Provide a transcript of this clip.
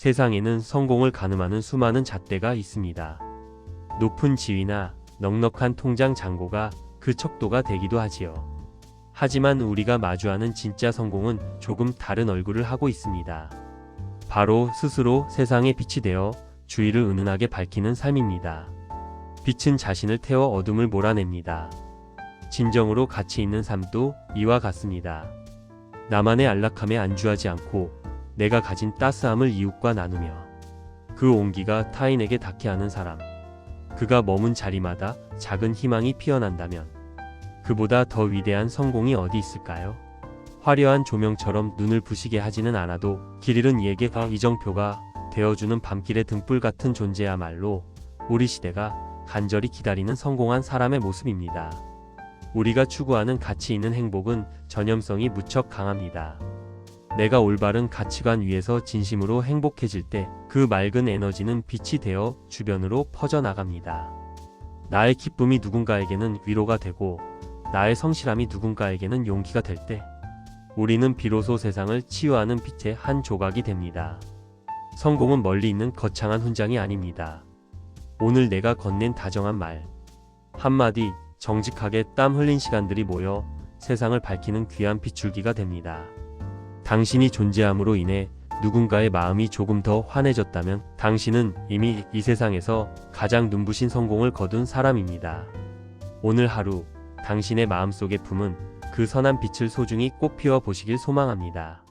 세상에는 성공을 가늠하는 수많은 잣대가 있습니다. 높은 지위나 넉넉한 통장 잔고가 그 척도가 되기도 하지요. 하지만 우리가 마주하는 진짜 성공은 조금 다른 얼굴을 하고 있습니다. 바로 스스로 세상의 빛이 되어 주위를 은은하게 밝히는 삶입니다. 빛은 자신을 태워 어둠을 몰아냅니다. 진정으로 가치 있는 삶도 이와 같습니다. 나만의 안락함에 안주하지 않고 내가 가진 따스함을 이웃과 나누며 그 온기가 타인에게 닿게 하는 사람. 그가 머문 자리마다 작은 희망이 피어난다면 그보다 더 위대한 성공이 어디 있을까요? 화려한 조명처럼 눈을 부시게 하지는 않아도 길 잃은 이에게 이정표가 되어주는 밤길의 등불 같은 존재야말로 우리 시대가 간절히 기다리는 성공한 사람의 모습입니다. 우리가 추구하는 가치 있는 행복은 전염성이 무척 강합니다. 내가 올바른 가치관 위에서 진심으로 행복해질 때 그 맑은 에너지는 빛이 되어 주변으로 퍼져나갑니다. 나의 기쁨이 누군가에게는 위로가 되고 나의 성실함이 누군가에게는 용기가 될 때 우리는 비로소 세상을 치유하는 빛의 한 조각이 됩니다. 성공은 멀리 있는 거창한 훈장이 아닙니다. 오늘 내가 건넨 다정한 말 한마디 정직하게 땀 흘린 시간들이 모여 세상을 밝히는 귀한 빗줄기가 됩니다. 당신이 존재함으로 인해 누군가의 마음이 조금 더 환해졌다면 당신은 이미 이 세상에서 가장 눈부신 성공을 거둔 사람입니다. 오늘 하루 당신의 마음속에 품은 그 선한 빛을 소중히 꽃 피워 보시길 소망합니다.